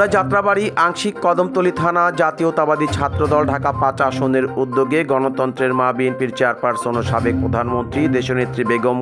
ডেমরা যাত্রাবাড়ি আংশিক কদমতলী থানা জাতীয়তাবাদী ছাত্রদল ঢাকা পাঁচ আসনের উদ্যোগে গণতন্ত্রের মা বিএনপির চেয়ারপারসন ও সাবেক প্রধানমন্ত্রী দেশনেত্রী বেগম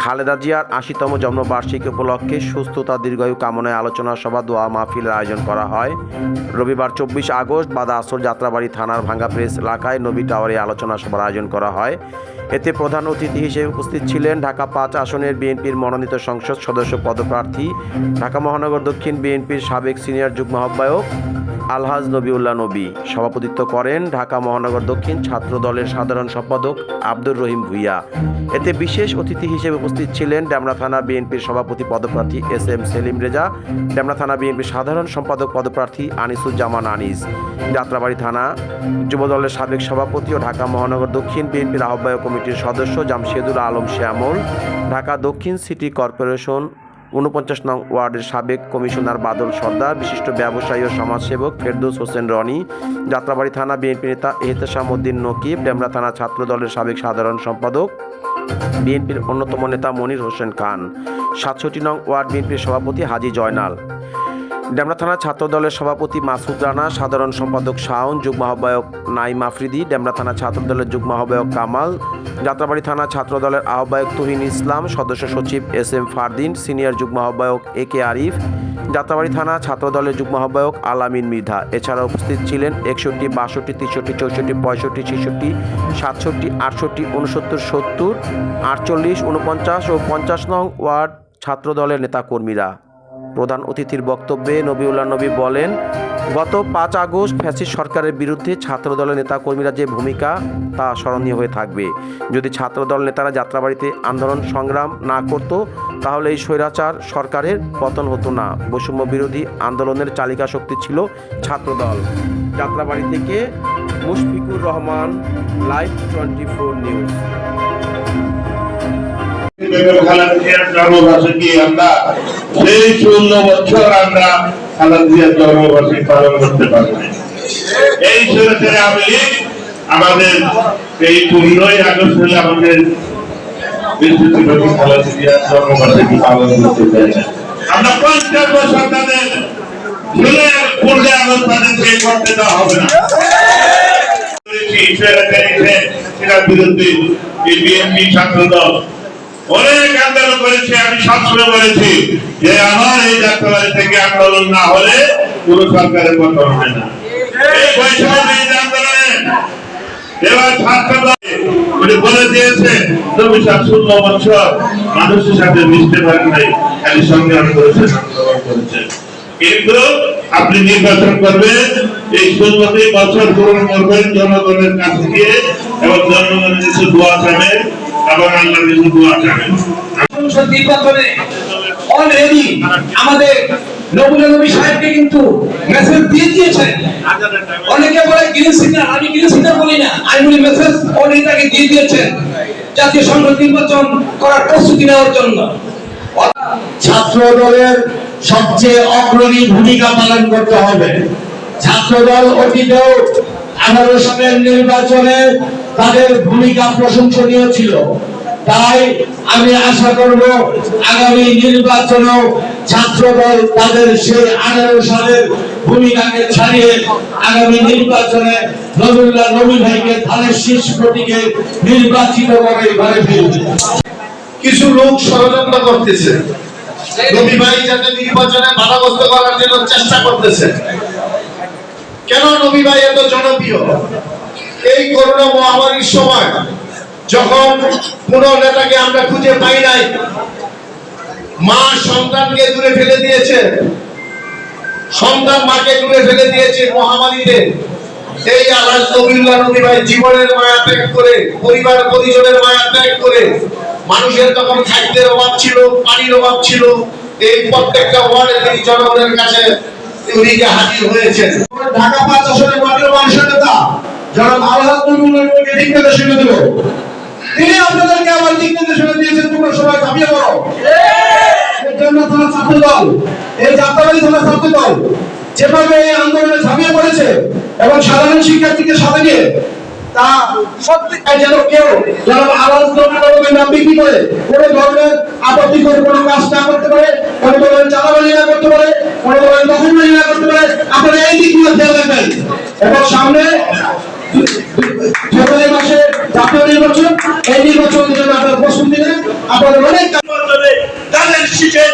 খালেদা জিয়ার আশিতম জন্মবার্ষিকী উপলক্ষে সুস্থতা দীর্ঘায়ু কামনায় আলোচনা সভা দোয়া মাহফিলের আয়োজন করা হয়। রবিবার চব্বিশ আগস্ট বাদা আসর যাত্রাবাড়ি থানার ভাঙ্গা প্রেস এলাকায় নবী টাওয়ারে আলোচনা সভার আয়োজন করা হয়। এতে প্রধান অতিথি হিসেবে উপস্থিত ছিলেন ঢাকা পাঁচ আসনের বিএনপির মনোনীত সংসদ সদস্য পদপ্রার্থী, ঢাকা মহানগর দক্ষিণ বিএনপির সাবেক সিনিয়র যুগ্ম আহ্বায়ক আলহাজ নবিউল্লাহ নবী। সভাপতিত্ব করেন ঢাকা মহানগর দক্ষিণ ছাত্র দলের সাধারণ সম্পাদক আব্দুর রহিম ভুইয়া। এতে বিশেষ অতিথি হিসেবে উপস্থিত ছিলেন ডেমরা থানা বিএনপির সভাপতি পদপ্রার্থী এস এম সেলিম রেজা, ডেমরা থানা বিএনপির সাধারণ সম্পাদক পদপ্রার্থী আনিসুজ্জামান আনিস। যাত্রাবাড়ি থানা যুবদলের সাবেক সভাপতি ও ঢাকা মহানগর দক্ষিণ বিএনপির আহ্বায়ক কমিটির সদস্য জামশেদুল আলম শ্যামল, ঢাকা দক্ষিণ সিটি কর্পোরেশন উনপঞ্চাশ নং ওয়ার্ডের সাবেক কমিশনার বাদল সর্দার, বিশিষ্ট ব্যবসায়ী ও সমাজসেবক ফেরদৌস হোসেন রনি, যাত্রাবাড়ি থানা বিএনপি নেতা এহতেশাম উদ্দিন নকিব, ডেমরা থানা ছাত্র দলের সাবেক সাধারণ সম্পাদক বিএনপির অন্যতম নেতা মনির হোসেন খান, সাতষট্টি নং ওয়ার্ড বিএনপির সভাপতি হাজি জয়নাল। ডেমরা থানা ছাত্র দলের সভাপতি মাসুদ রানা, সাধারণ সম্পাদক শাওন, যুগ্ম আহ্বায়ক নাইম আফ্রিদি, ডেমরা থানা ছাত্র দলের যুগ্ম আহ্বায়ক কামাল, যাত্রাবাড়ি থানা ছাত্র দলের আহ্বায়ক তুহিন ইসলাম, সদস্য সচিব এস এম ফারদিন, সিনিয়র যুগ্ম আহ্বায়ক এ কে আরিফ, যাত্রাবাড়ি থানা ছাত্র দলের যুগ্ম আহ্বায়ক আলামিন মৃধা। এছাড়া উপস্থিত ছিলেন একষট্টি, বাষট্টি, তেষট্টি, চৌষট্টি, পঁয়ষট্টি, ছেষট্টি, সাতষট্টি, আটষট্টি উনসত্তর সত্তর, আটচল্লিশ উনপঞ্চাশ ও পঞ্চাশ নং ওয়ার্ড ছাত্র দলের নেতাকর্মীরা। প্রধান অতিথির বক্তব্যে নবীউল্লাহ নবী বলেন, গত পাঁচ আগস্ট ফ্যাসিস সরকারের বিরুদ্ধে ছাত্রদলের নেতাকর্মীরা যে ভূমিকা তা স্মরণীয় হয়ে থাকবে। যদি ছাত্রদল নেতারা যাত্রাবাড়িতে আন্দোলন সংগ্রাম না করত, তাহলে এই স্বৈরাচার সরকারের পতন হতো না। বৈষম্য বিরোধী আন্দোলনের চালিকা শক্তি ছিল ছাত্রদল। যাত্রাবাড়ি থেকে Mushfiqur Rahman, live twenty four news. Khaleda জিয়ার জন্মবার্ষিকী আমরা সেই ষোলো বছর আমরা খালেদা জিয়ার জন্মবার্ষিকী পালন করতে পারব। এই সুরতের আমি আমাদের এই পনেরোই আগস্ট হলে আমাদের বিশ্বজিৎ বেগম জিয়ার জন্মবার্ষিকী পালন করতে চাই আমরা পঞ্চাশ বছর তাদের জুলাই পূর্বে আগস্ট তাদেরকে করতে দেওয়া হবে না বিরুদ্ধে এই বিএনপি ছাত্র দল অনেক আন্দোলন করেছে, আমি সবসময় বলেছি যে আমার এই যাত্রাবাড়ি থেকে আন্দোলন না হলে কোন সরকারের পতন হবে না। কিন্তু আপনি নির্বাচন করবেন, এই বছর পূরণ করবেন জনগণের কাছে গিয়ে এবং জনগণের কিছু দোয়া চাবেন কিছু দোয়া নির্বাচনে অলরেডি আমাদের নবুল নবী সাহেবকে কিন্তু মেসেজ দিয়ে দিয়েছেন। অনেকে বলে গ্রিন সিগন্যাল আমি গ্রিন সিগন্যাল বলি না আমি বলি মেসেজ অলরেডি তাকে দিয়ে দিয়েছেন। জাতীয় সংসদ নির্বাচন করার প্রস্তুতি নেওয়ার জন্য। ছাত্র দলের সবচেয়ে অগ্রণী ভূমিকা পালন করতে হবে। ছাত্র দল অতীতেও আঠারো সালের নির্বাচনে তাদের ভূমিকা প্রশংসনীয় ছিল। তাই আমি আশা করব আগামী নির্বাচনেও ছাত্র দল তাদের সেই আঠারো সালের ভূমিকাকে ছাড়িয়ে আগামী নির্বাচনে নবীল্লাহ নবী ভাইকে ধানের শীর্ষ প্রতীকে নির্বাচিত করে ঘরে ফিরবে কিছু লোক ষড়যন্ত্র করতেছে। নবী ভাই যাতে নির্বাচনে বাধাগ্রস্ত করার জন্য চেষ্টা করতেছে। কেন নবী ভাই এত জনপ্রিয়? এই করোনা মহামারীর সময় যখন কোন নেতাকে আমরা খুঁজে পাই নাই, মা সন্তানকে দূরে ফেলে দিয়েছে, সন্তান মাকে দূরে ফেলে দিয়েছে মহামারীতে। এই আলাস নবীল্লাহ নবী ভাই জীবনের মায়া ত্যাগ করে, পরিবার পরিজনের মায়া ত্যাগ করে, মানুষের তখন খাদ্যের অভাব ছিল, পানির অভাব ছিল। এই প্রত্যেকটা ওয়ার্ডে তিনি জনগণের কাছে উনিকে হাজির হয়েছেন। ঢাকা পাঁচ আসনের মাটির নেতা যারা নবীকে দিক নির্দেশনা দেব? তিনি আপনাদেরকে আমার দিক নির্দেশনা দিয়েছেন, তোমরা সবাই ঝাঁপিয়ে পড়ো। জন্য তোমার ছাত্র দল, এই যাত্রাবাড়ি তোমার ছাত্র দল, যেভাবে এই আন্দোলনে ঝাঁপিয়ে পড়েছে এবং সাধারণ শিক্ষার্থীকে সাথে নিয়ে, তা সত্যি যেন কেউ যারা আওয়াজ ধর্মের নাম বিক্রি করে কোনো ধরনের আপত্তিকর কোনো কাজ না করতে পারে, কোনো ধরনের চালাবাজি না করতে পারে, কোনো ধরনের দখলবাজি না করতে পারে আপনারা এই দিকগুলো খেয়াল রাখবেন এবং সামনে ফেব্রুয়ারি মাসে জাতীয় নির্বাচন এই নির্বাচনের জন্য আপনারা প্রস্তুতি নেন আপনাদের অনেক কাজ নির্বাচনে তাদের শীতের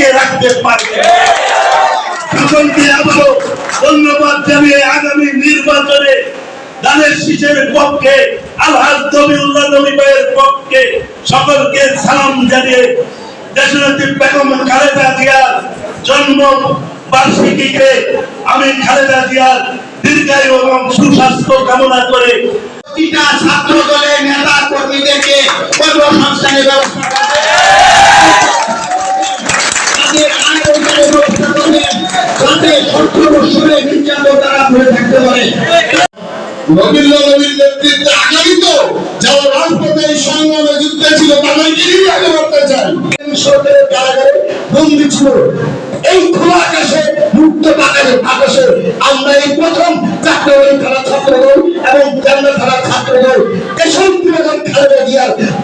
ঠেকিয়ে রাখতে পারবে। আবারও ধন্যবাদ জানিয়ে আগামী নির্বাচনে বার্ষিকীতে আমি খালেদা জিয়ার দীর্ঘায়ু এবং সুস্বাস্থ্য কামনা করে ছাত্র দলের নেতা কর্মীদেরকে ব্যবস্থা রবীন্দ্র নবীর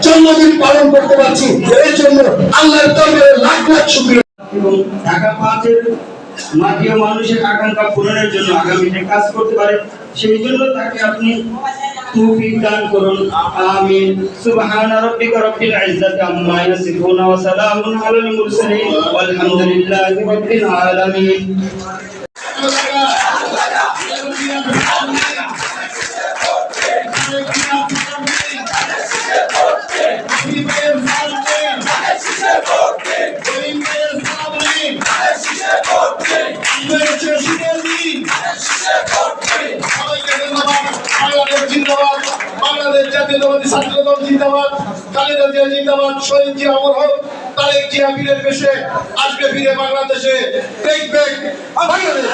জন্মদিন পালন করতে পারছি। এর জন্য আল্লাহর দরবারে লাখ লাখ শুকরিয়া। এবং ঢাকা পাঁচের মাটি মানুষের আকাঙ্ক্ষা পূরণের জন্য আগামীতে কাজ করতে পারে। সেই জন্য তাকে আপনি তৌফিক দান করুন। আমিন। সুবহান রাব্বিকা রব্বিল ইজ্জাতি আম্মা ইয়াসিফুন ওয়া সালামুন আলাল মুরসালিন। ওয়ালহামদুলিল্লাহি রাব্বিল আলামিন। জাতীয়তাবাদী ছাত্র দল জিন্দাবাদ খালেদা জিয়া জিন্দাবাদ, শহীদ জিয়া অমর হোক, তারেক জিয়া বীরের বেশে, আসবে ফিরে বাংলাদেশে। ব্যাক বাংলাদেশ!